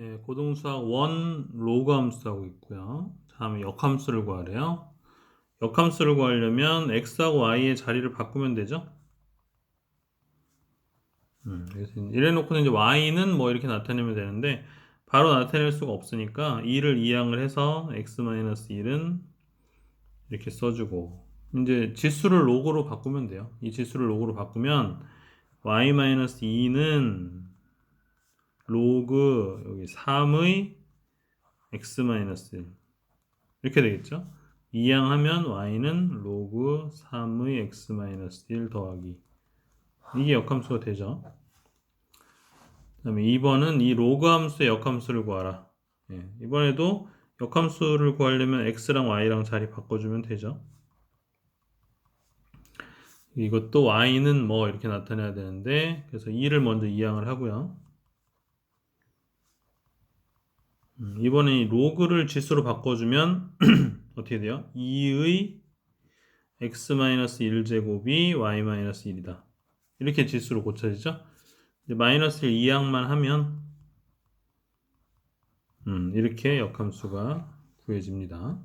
예, 고등수학 1 로그 함수 하고 있고요. 다음에 역함수를 구하래요. 역함수를 구하려면 x하고 y의 자리를 바꾸면 되죠. 음, 이래 놓고는 이제 y는 뭐 이렇게 나타내면 되는데 바로 나타낼 수가 없으니까 2를 이항을 해서 x-1은 이렇게 써주고 이제 지수를 로그로 바꾸면 돼요. 이 지수를 로그로 바꾸면 y-2는 로그 여기 3의 x-1 이렇게 되겠죠? 이항하면 y는 로그 3의 x-1 더하기 이게 역함수가 되죠. 그 다음에 2번은 이 로그 함수의 역함수를 구하라. 예, 이번에도 역함수를 구하려면 x랑 y랑 자리 바꿔주면 되죠. 이것도 y는 뭐 이렇게 나타내야 되는데 그래서 2를 먼저 이항을 하고요. 음, 이번에 이 로그를 지수로 바꿔주면 어떻게 돼요? 2의 x-1제곱이 y-1이다. 이렇게 지수로 고쳐지죠? 마이너스 1 이항만 하면 음, 이렇게 역함수가 구해집니다.